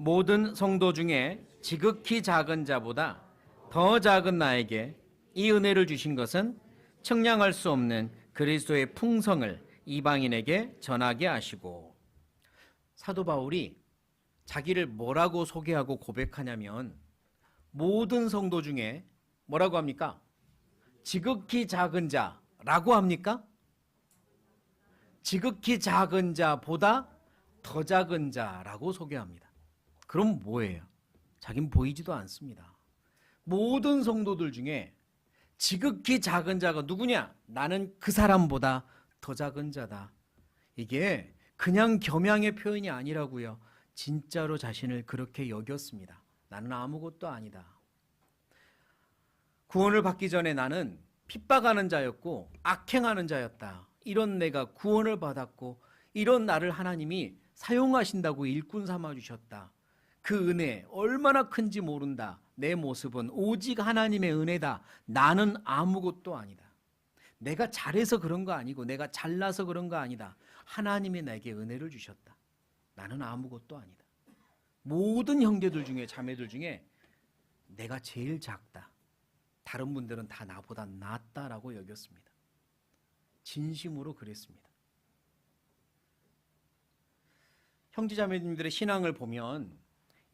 모든 성도 중에 지극히 작은 자보다 더 작은 나에게 이 은혜를 주신 것은 측량할 수 없는 그리스도의 풍성을 이방인에게 전하게 하시고 사도 바울이 자기를 뭐라고 소개하고 고백하냐면 모든 성도 중에 뭐라고 합니까? 지극히 작은 자라고 합니까? 지극히 작은 자보다 더 작은 자라고 소개합니다. 그럼 뭐예요? 자긴 보이지도 않습니다. 모든 성도들 중에 지극히 작은 자가 누구냐? 나는 그 사람보다 더 작은 자다. 이게 그냥 겸양의 표현이 아니라고요. 진짜로 자신을 그렇게 여겼습니다. 나는 아무것도 아니다. 구원을 받기 전에 나는 핍박하는 자였고 악행하는 자였다. 이런 내가 구원을 받았고 이런 나를 하나님이 사용하신다고 일꾼 삼아 주셨다. 그 은혜 얼마나 큰지 모른다. 내 모습은 오직 하나님의 은혜다. 나는 아무것도 아니다. 내가 잘해서 그런 거 아니고 내가 잘나서 그런 거 아니다. 하나님이 내게 은혜를 주셨다. 나는 아무것도 아니다. 모든 형제들 중에 자매들 중에 내가 제일 작다. 다른 분들은 다 나보다 낫다라고 여겼습니다. 진심으로 그랬습니다. 형제자매님들의 신앙을 보면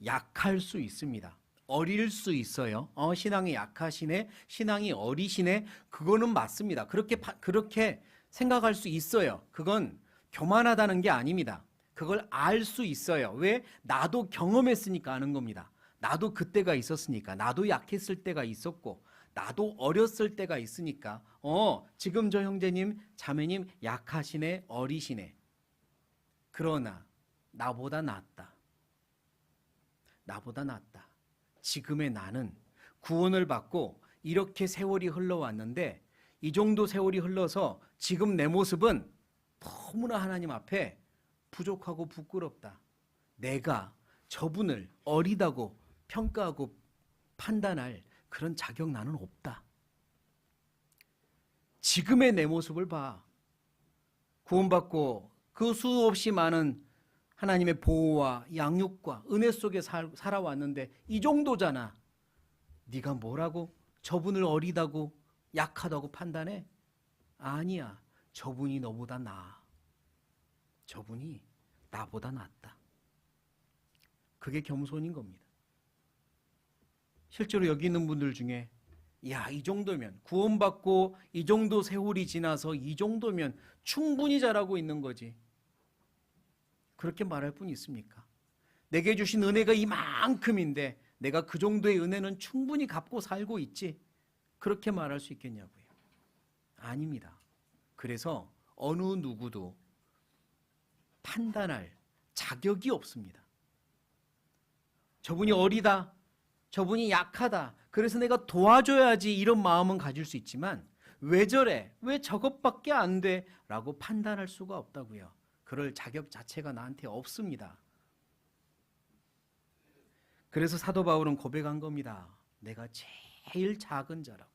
약할 수 있습니다. 어릴 수 있어요. 어, 신앙이 약하시네, 신앙이 어리시네. 그거는 맞습니다. 그렇게 파- 그렇게 생각할 수 있어요. 그건 교만하다는 게 아닙니다. 그걸 알 수 있어요. 왜? 나도 경험했으니까 아는 겁니다. 나도 그때가 있었으니까, 나도 약했을 때가 있었고, 나도 어렸을 때가 있으니까, 어, 지금 저 형제님, 자매님 약하시네, 어리시네. 그러나 나보다 낫다. 나보다 낫다. 지금의 나는 구원을 받고 이렇게 세월이 흘러왔는데 이 정도 세월이 흘러서 지금 내 모습은 너무나 하나님 앞에 부족하고 부끄럽다. 내가 저분을 어리다고 평가하고 판단할 그런 자격 나는 없다. 지금의 내 모습을 봐. 구원받고 그 수없이 많은 하나님의 보호와 양육과 은혜 속에 살, 살아왔는데 이 정도잖아. 네가 뭐라고 저분을 어리다고 약하다고 판단해? 아니야. 저분이 너보다 나아. 저분이 나보다 낫다. 그게 겸손인 겁니다. 실제로 여기 있는 분들 중에 야, 이 정도면 구원받고 이 정도 세월이 지나서 이 정도면 충분히 잘하고 있는 거지. 그렇게 말할 분이 있습니까? 내게 주신 은혜가 이만큼인데 내가 그 정도의 은혜는 충분히 갚고 살고 있지. 그렇게 말할 수 있겠냐고요. 아닙니다. 그래서 어느 누구도 판단할 자격이 없습니다. 저분이 어리다. 저분이 약하다. 그래서 내가 도와줘야지 이런 마음은 가질 수 있지만 왜 저래? 왜 저것밖에 안 돼? 라고 판단할 수가 없다고요. 그럴 자격 자체가 나한테 없습니다. 그래서 사도 바울은 고백한 겁니다. 내가 제일 작은 자라고.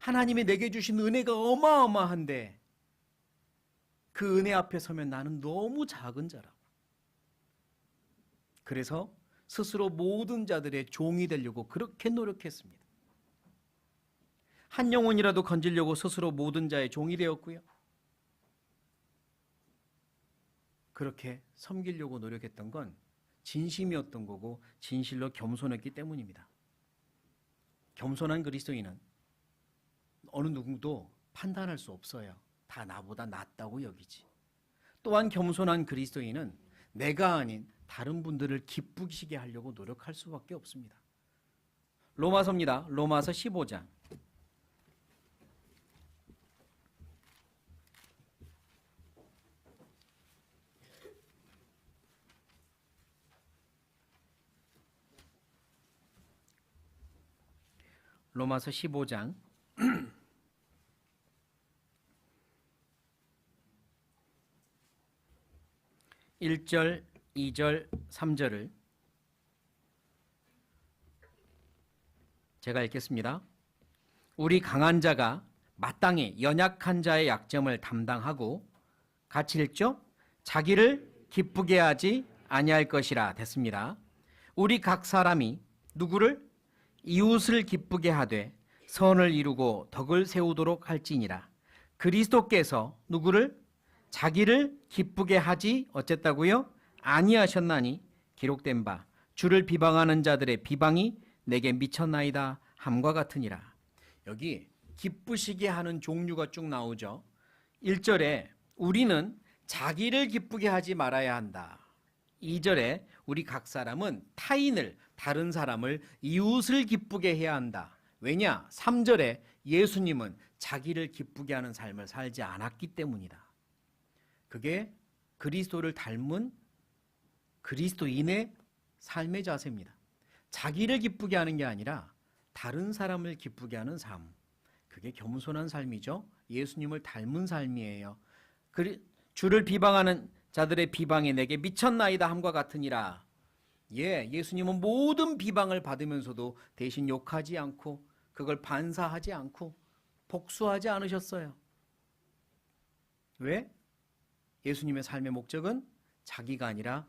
하나님이 내게 주신 은혜가 어마어마한데 그 은혜 앞에 서면 나는 너무 작은 자라고. 그래서 스스로 모든 자들의 종이 되려고 그렇게 노력했습니다. 한 영혼이라도 건지려고 스스로 모든 자의 종이 되었고요. 그렇게 섬기려고 노력했던 건 진심이었던 거고 진실로 겸손했기 때문입니다. 겸손한 그리스도인은 어느 누구도 판단할 수 없어요. 다 나보다 낫다고 여기지. 또한 겸손한 그리스도인은 내가 아닌 다른 분들을 기쁘시게 하려고 노력할 수밖에 없습니다. 로마서입니다. 로마서 15장. 로마서 15장 1절, 2절, 3절을 제가 읽겠습니다. 우리 강한 자가 마땅히 연약한 자의 약점을 담당하고 같이 읽죠? 자기를 기쁘게 하지 아니할 것이라 됐습니다. 우리 각 사람이 누구를 이웃을 기쁘게 하되 선을 이루고 덕을 세우도록 할지니라. 그리스도께서 누구를 자기를 기쁘게 하지 어쨌다고요? 아니하셨나니 기록된 바 주를 비방하는 자들의 비방이 내게 미쳤나이다 함과 같으니라. 여기 기쁘시게 하는 종류가 쭉 나오죠. 1절에 우리는 자기를 기쁘게 하지 말아야 한다. 2절에 우리 각 사람은 타인을 다른 사람을 이웃을 기쁘게 해야 한다. 왜냐? 3절에 예수님은 자기를 기쁘게 하는 삶을 살지 않았기 때문이다. 그게 그리스도를 닮은 그리스도인의 삶의 자세입니다. 자기를 기쁘게 하는 게 아니라 다른 사람을 기쁘게 하는 삶. 그게 겸손한 삶이죠. 예수님을 닮은 삶이에요. 주를 비방하는 자들의 비방이 내게 미쳤나이다 함과 같으니라. 예, 예수님은 모든 비방을 받으면서도 대신 욕하지 않고 그걸 반사하지 않고 복수하지 않으셨어요. 왜? 예수님의 삶의 목적은 자기가 아니라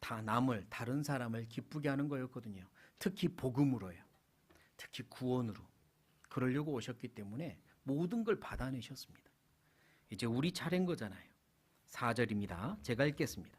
다 남을 다른 사람을 기쁘게 하는 거였거든요. 특히 복음으로요. 특히 구원으로. 그러려고 오셨기 때문에 모든 걸 받아내셨습니다. 이제 우리 차례인 거잖아요. 4절입니다. 제가 읽겠습니다.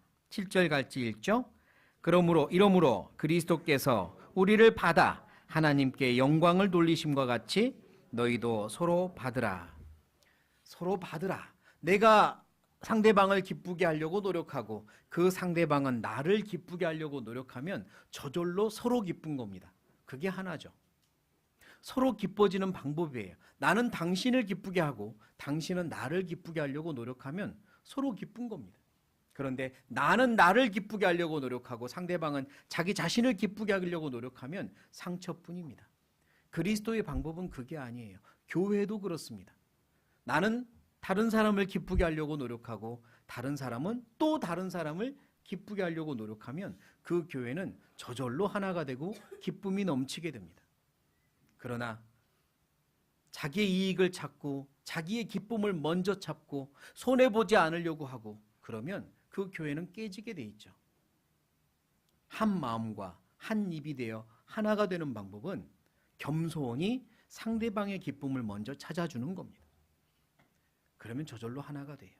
7절 갈지 읽죠? 그러므로 이러므로 그리스도께서 우리를 받아 하나님께 영광을 돌리심과 같이 너희도 서로 받으라. 서로 받으라. 내가 상대방을 기쁘게 하려고 노력하고 그 상대방은 나를 기쁘게 하려고 노력하면 저절로 서로 기쁜 겁니다. 그게 하나죠. 서로 기뻐지는 방법이에요. 나는 당신을 기쁘게 하고 당신은 나를 기쁘게 하려고 노력하면 서로 기쁜 겁니다. 그런데 나는 나를 기쁘게 하려고 노력하고 상대방은 자기 자신을 기쁘게 하려고 노력하면 상처뿐입니다. 그리스도의 방법은 그게 아니에요. 교회도 그렇습니다. 나는 다른 사람을 기쁘게 하려고 노력하고 다른 사람은 또 다른 사람을 기쁘게 하려고 노력하면 그 교회는 저절로 하나가 되고 기쁨이 넘치게 됩니다. 그러나 자기의 이익을 찾고 자기의 기쁨을 먼저 찾고 손해 보지 않으려고 하고 그러면 그 교회는 깨지게 돼 있죠. 한 마음과 한 입이 되어 하나가 되는 방법은 겸손히 상대방의 기쁨을 먼저 찾아주는 겁니다. 그러면 저절로 하나가 돼요.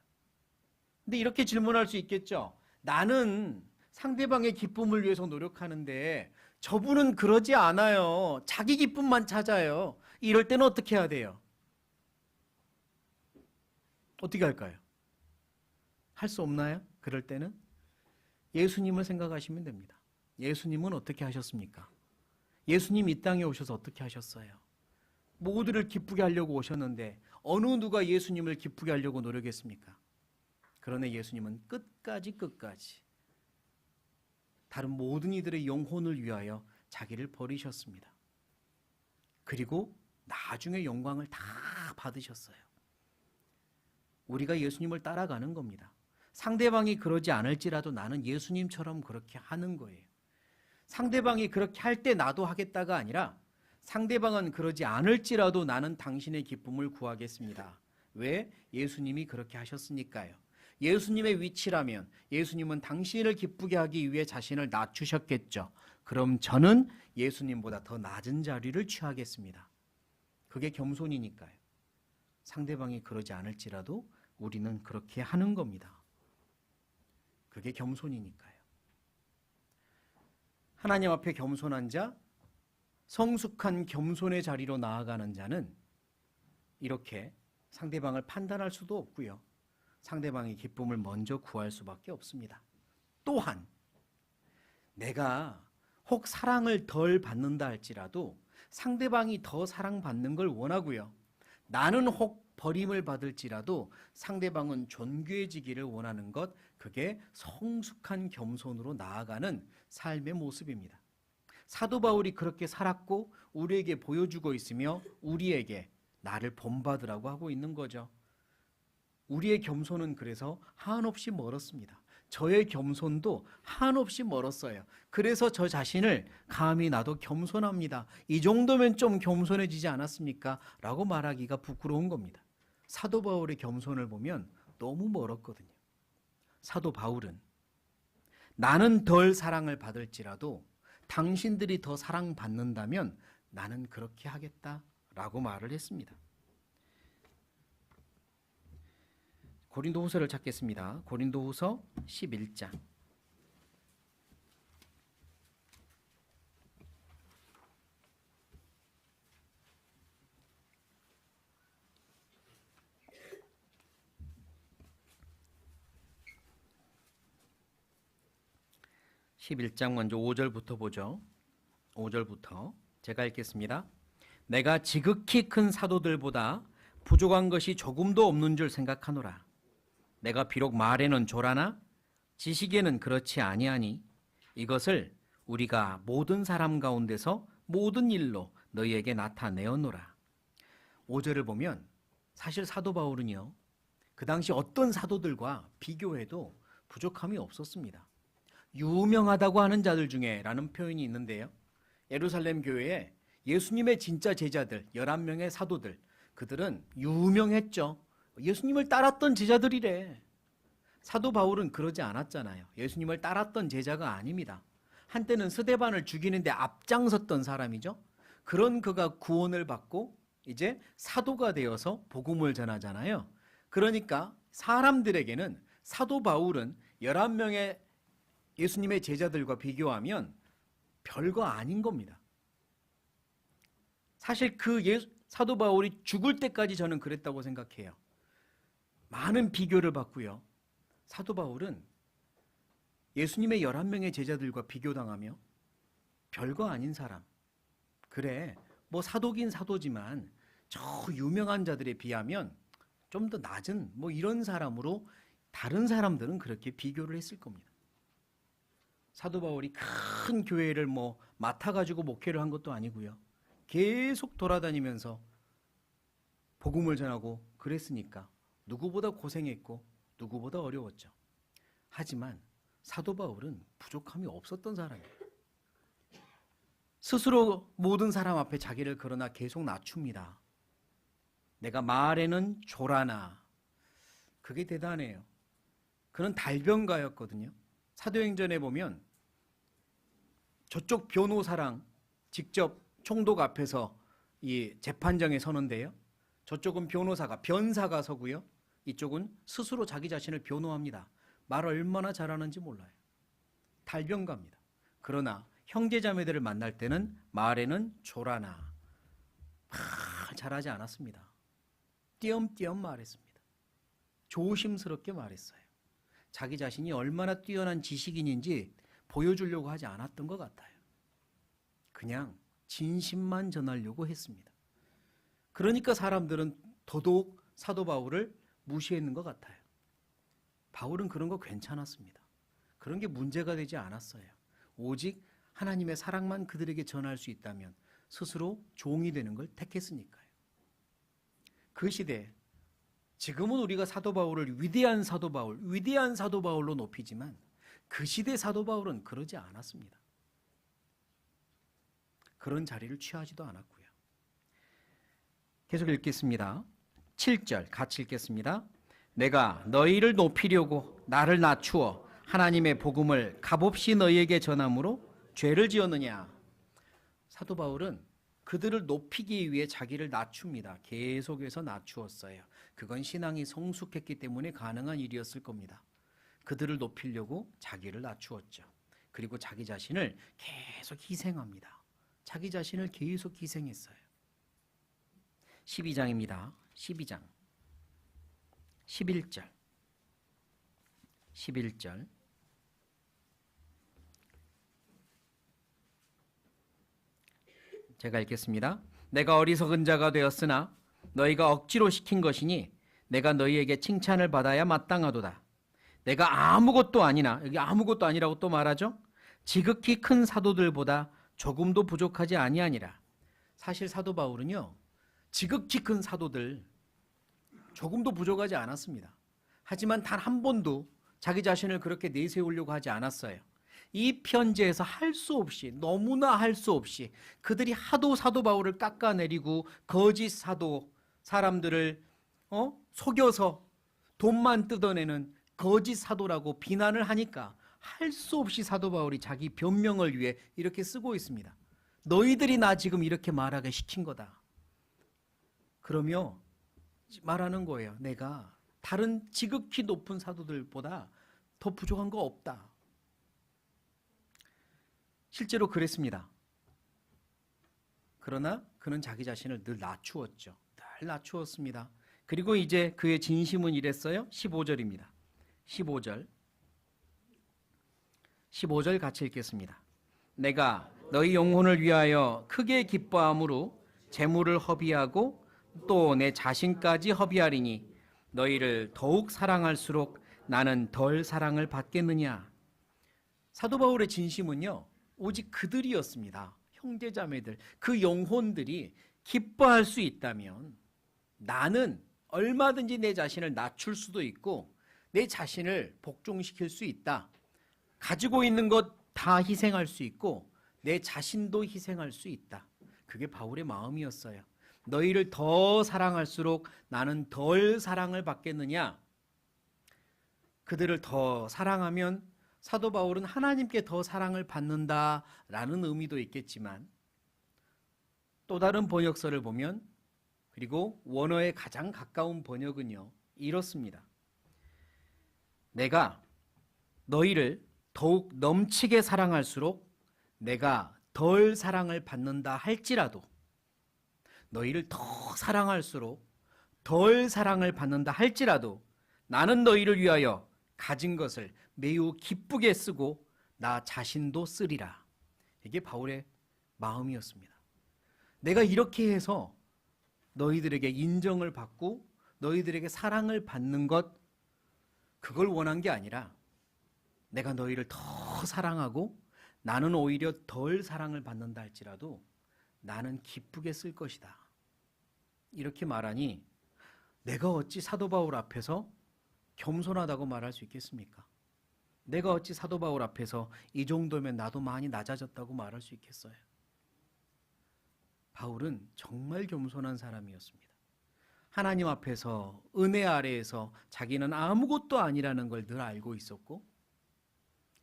근데 이렇게 질문할 수 있겠죠. 나는 상대방의 기쁨을 위해서 노력하는데 저분은 그러지 않아요. 자기 기쁨만 찾아요. 이럴 때는 어떻게 해야 돼요? 어떻게 할까요? 할 수 없나요? 그럴 때는 예수님을 생각하시면 됩니다. 예수님은 어떻게 하셨습니까? 예수님 이 땅에 오셔서 어떻게 하셨어요? 모두를 기쁘게 하려고 오셨는데 어느 누가 예수님을 기쁘게 하려고 노력했습니까? 그러나 예수님은 끝까지 끝까지 다른 모든 이들의 영혼을 위하여 자기를 버리셨습니다. 그리고 나중에 영광을 다 받으셨어요. 우리가 예수님을 따라가는 겁니다. 상대방이 그러지 않을지라도 나는 예수님처럼 그렇게 하는 거예요. 상대방이 그렇게 할 때 나도 하겠다가 아니라 상대방은 그러지 않을지라도 나는 당신의 기쁨을 구하겠습니다. 왜? 예수님이 그렇게 하셨으니까요. 예수님의 위치라면 예수님은 당신을 기쁘게 하기 위해 자신을 낮추셨겠죠. 그럼 저는 예수님보다 더 낮은 자리를 취하겠습니다. 그게 겸손이니까요. 상대방이 그러지 않을지라도 우리는 그렇게 하는 겁니다. 그게 겸손이니까요. 하나님 앞에 겸손한 자, 성숙한 겸손의 자리로 나아가는 자는 이렇게 상대방을 판단할 수도 없고요. 상대방의 기쁨을 먼저 구할 수밖에 없습니다. 또한 내가 혹 사랑을 덜 받는다 할지라도 상대방이 더 사랑받는 걸 원하고요. 나는 혹 버림을 받을지라도 상대방은 존귀해지기를 원하는 것 그게 성숙한 겸손으로 나아가는 삶의 모습입니다. 사도 바울이 그렇게 살았고 우리에게 보여주고 있으며 우리에게 나를 본받으라고 하고 있는 거죠. 우리의 겸손은 그래서 한없이 멀었습니다. 저의 겸손도 한없이 멀었어요. 그래서 저 자신을 감히 나도 겸손합니다. 이 정도면 좀 겸손해지지 않았습니까? 라고 말하기가 부끄러운 겁니다. 사도 바울의 겸손을 보면 너무 멀었거든요. 사도 바울은 나는 덜 사랑을 받을지라도 당신들이 더 사랑받는다면 나는 그렇게 하겠다라고 말을 했습니다. 고린도후서를 찾겠습니다. 고린도후서 11장. (11장) 먼저 (5절부터) 보죠 (5절부터) 제가 읽겠습니다 내가 지극히 큰 사도들보다 부족한 것이 조금도 없는 줄 생각하노라. 내가 비록 말에는 조라나 지식에는 그렇지 아니하니 이것을 우리가 모든 사람 가운데서 모든 일로 너희에게 나타내었노라. 5절을 보면 사실 사도 바울은요. 그 당시 어떤 사도들과 비교해도 부족함이 없었습니다. 유명하다고 하는 자들 중에라는 표현이 있는데요. 예루살렘 교회에 예수님의 진짜 제자들 11명의 사도들 그들은 유명했죠. 예수님을 따랐던 제자들이래. 사도 바울은 그러지 않았잖아요. 예수님을 따랐던 제자가 아닙니다. 한때는 스데반을 죽이는데 앞장섰던 사람이죠. 그런 그가 구원을 받고 이제 사도가 되어서 복음을 전하잖아요. 그러니까 사람들에게는 사도 바울은 11명의 예수님의 제자들과 비교하면 별거 아닌 겁니다. 사실 그 예, 사도 바울이 죽을 때까지 저는 그랬다고 생각해요. 많은 비교를 받고요. 사도 바울은 예수님의 11명의 제자들과 비교당하며 별거 아닌 사람. 그래, 뭐 사도긴 사도지만 저 유명한 자들에 비하면 좀 더 낮은 뭐 이런 사람으로 다른 사람들은 그렇게 비교를 했을 겁니다. 사도 바울이 큰 교회를 뭐 맡아가지고 목회를 한 것도 아니고요. 계속 돌아다니면서 복음을 전하고 그랬으니까 누구보다 고생했고 누구보다 어려웠죠. 하지만 사도 바울은 부족함이 없었던 사람이에요. 스스로 모든 사람 앞에 자기를 그러나 계속 낮춥니다. 내가 말에는 조라나 그게 대단해요. 그는 달변가였거든요. 사도행전에 보면 저쪽 변호사랑 직접 총독 앞에서 이 재판정에 서는데요. 저쪽은 변호사가 변사가 서고요. 이쪽은 스스로 자기 자신을 변호합니다. 말 얼마나 잘하는지 몰라요. 달변가입니다. 그러나 형제자매들을 만날 때는 말에는 조라나 아, 잘하지 않았습니다. 띄엄띄엄 말했습니다. 조심스럽게 말했어요. 자기 자신이 얼마나 뛰어난 지식인인지 보여주려고 하지 않았던 것 같아요. 그냥 진심만 전하려고 했습니다. 그러니까 사람들은 더더욱 사도 바울을 무시했는 것 같아요. 바울은 그런 거 괜찮았습니다. 그런 게 문제가 되지 않았어요. 오직 하나님의 사랑만 그들에게 전할 수 있다면 스스로 종이 되는 걸 택했으니까요. 그 시대 지금은 우리가 사도 바울을 위대한 사도 바울, 위대한 사도 바울로 높이지만 그 시대 사도 바울은 그러지 않았습니다. 그런 자리를 취하지도 않았고요. 계속 읽겠습니다. 7절 같이 읽겠습니다. 내가 너희를 높이려고 나를 낮추어 하나님의 복음을 값없이 너희에게 전함으로 죄를 지었느냐? 사도 바울은 그들을 높이기 위해 자기를 낮춥니다. 계속해서 낮추었어요. 그건 신앙이 성숙했기 때문에 가능한 일이었을 겁니다. 그들을 높이려고 자기를 낮추었죠. 그리고 자기 자신을 계속 희생합니다. 자기 자신을 계속 희생했어요. 12장입니다. 12장. 11절. 11절. 제가 읽겠습니다. 내가 어리석은 자가 되었으나 너희가 억지로 시킨 것이니 내가 너희에게 칭찬을 받아야 마땅하도다. 내가 아무것도 아니나 여기 아무것도 아니라고 또 말하죠. 지극히 큰 사도들보다 조금도 부족하지 아니하니라. 사실 사도 바울은요. 지극히 큰 사도들 조금도 부족하지 않았습니다. 하지만 단 한 번도 자기 자신을 그렇게 내세우려고 하지 않았어요. 이 편지에서 할 수 없이 너무나 할 수 없이 그들이 하도 사도 바울을 깎아내리고 거짓 사도 사람들을 어? 속여서 돈만 뜯어내는 거짓 사도라고 비난을 하니까 할 수 없이 사도 바울이 자기 변명을 위해 이렇게 쓰고 있습니다. 너희들이 나 지금 이렇게 말하게 시킨 거다. 그러며 말하는 거예요. 내가 다른 지극히 높은 사도들보다 더 부족한 거 없다. 실제로 그랬습니다. 그러나 그는 자기 자신을 늘 낮추었죠. 늘 낮추었습니다. 그리고 이제 그의 진심은 이랬어요. 15절입니다. 15절. 15절 같이 읽겠습니다. 내가 너희 영혼을 위하여 크게 기뻐함으로 재물을 허비하고 또 내 자신까지 허비하리니 너희를 더욱 사랑할수록 나는 덜 사랑을 받겠느냐. 사도 바울의 진심은요. 오직 그들이었습니다. 형제자매들, 그 영혼들이 기뻐할 수 있다면 나는 얼마든지 내 자신을 낮출 수도 있고 내 자신을 복종시킬 수 있다. 가지고 있는 것 다 희생할 수 있고 내 자신도 희생할 수 있다. 그게 바울의 마음이었어요. 너희를 더 사랑할수록 나는 덜 사랑을 받겠느냐? 그들을 더 사랑하면 사도 바울은 하나님께 더 사랑을 받는다라는 의미도 있겠지만 또 다른 번역서를 보면 그리고 원어에 가장 가까운 번역은요 이렇습니다. 내가 너희를 더욱 넘치게 사랑할수록 내가 덜 사랑을 받는다 할지라도 너희를 더 사랑할수록 덜 사랑을 받는다 할지라도 나는 너희를 위하여 가진 것을 매우 기쁘게 쓰고 나 자신도 쓰리라. 이게 바울의 마음이었습니다. 내가 이렇게 해서 너희들에게 인정을 받고 너희들에게 사랑을 받는 것 그걸 원한 게 아니라 내가 너희를 더 사랑하고 나는 오히려 덜 사랑을 받는다 할지라도 나는 기쁘게 쓸 것이다. 이렇게 말하니 내가 어찌 사도 바울 앞에서 겸손하다고 말할 수 있겠습니까? 내가 어찌 사도 바울 앞에서 이 정도면 나도 많이 낮아졌다고 말할 수 있겠어요? 바울은 정말 겸손한 사람이었습니다. 하나님 앞에서 은혜 아래에서 자기는 아무것도 아니라는 걸 늘 알고 있었고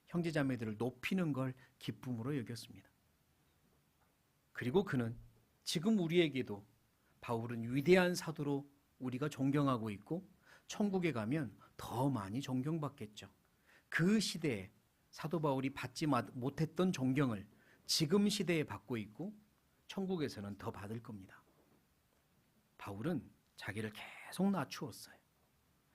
형제자매들을 높이는 걸 기쁨으로 여겼습니다. 그리고 그는 지금 우리에게도 바울은 위대한 사도로 우리가 존경하고 있고 천국에 가면 더 많이 존경받겠죠. 그 시대에 사도 바울이 받지 못했던 존경을 지금 시대에 받고 있고 천국에서는 더 받을 겁니다. 바울은 자기를 계속 낮추었어요.